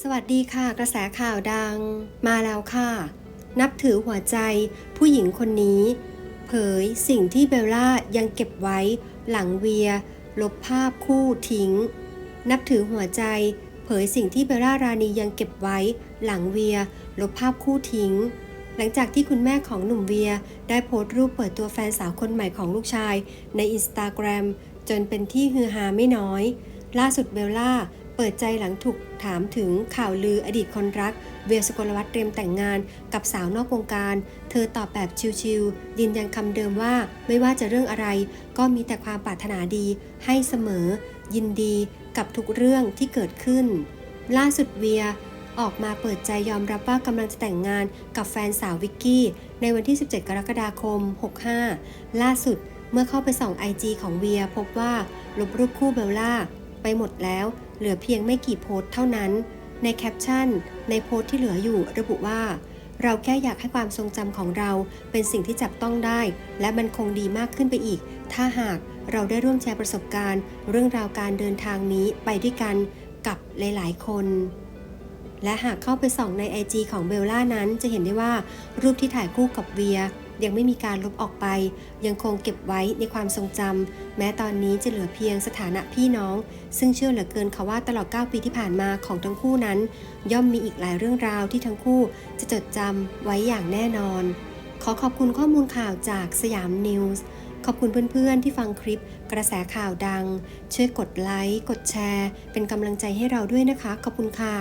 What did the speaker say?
สวัสดีค่ะ กระแสข่าวดัง มาแล้วค่ะ นับถือหัวใจผู้หญิงคนนี้ เผยสิ่งที่เบลล่ายังเก็บไว้หลังเวีย ลบภาพคู่ทิ้ง นับถือหัวใจ เผยสิ่งที่เบลล่ารานียังเก็บไว้หลังเวีย ลบภาพคู่ทิ้ง หลังจากที่คุณแม่ของหนุ่มเวีย ได้โพสต์รูปเปิดตัวแฟนสาวคนใหม่ของลูกชาย ในอินสตาแกรมจนเป็นที่ฮือฮาไม่น้อย ล่าสุดเบลล่า เปิดใจหลังถูกถามถึงข่าวลืออดีตคนรัก เวียสกลวัฒน์เตรียมแต่งงานกับสาวนอกวงการ เธอตอบแบบชิวๆยืนยันคำเดิมว่าไม่ว่าจะเรื่องอะไร ก็มีแต่ความปรารถนาดี ให้เสมอ ยินดีกับทุกเรื่องที่เกิดขึ้น ล่าสุดเวียออกมาเปิดใจยอมรับว่ากำลังจะแต่งงานกับแฟนสาววิกกี้ ในวันที่ 17 กรกฎาคม 65 ล่าสุดเมื่อเข้าไปส่อง IG ของเวียพบว่าลบรูปคู่เบลล่า ไปหมดแล้ว เหลือเพียงไม่กี่โพสต์เท่านั้น ในแคปชั่น ในโพสต์ที่เหลืออยู่ระบุว่า เราแค่อยากให้ความทรงจำของเราเป็นสิ่งที่จับต้องได้ และมันคงดีมากขึ้นไปอีก ถ้าหากเราได้ร่วมแชร์ประสบการณ์ เรื่องราวการเดินทางนี้ไปด้วยกันกับหลาย ๆ คนและหากเข้าไปส่องใน IG ของเบลล่านั้นจะเห็นได้ว่ารูปที่ถ่ายคู่กับเวีย ยังไม่มีการลบออกไป ยังคงเก็บไว้ในความทรงจำแม้ตอนนี้จะเหลือเพียงสถานะพี่น้อง ซึ่งเชื่อเหลือเกินค่ะว่าตลอด 9 ปีที่ผ่านมาของทั้งคู่นั้น ย่อมมีอีกหลายเรื่องราวที่ทั้งคู่จะจดจำไว้อย่างแน่นอน ขอขอบคุณข้อมูลข่าวจากสยามนิวส์ขอบคุณเพื่อนๆที่ฟังคลิปกระแสข่าวดัง ช่วยกดไลค์ กดแชร์ เป็นกำลังใจให้เราด้วยนะคะ ขอบคุณค่ะ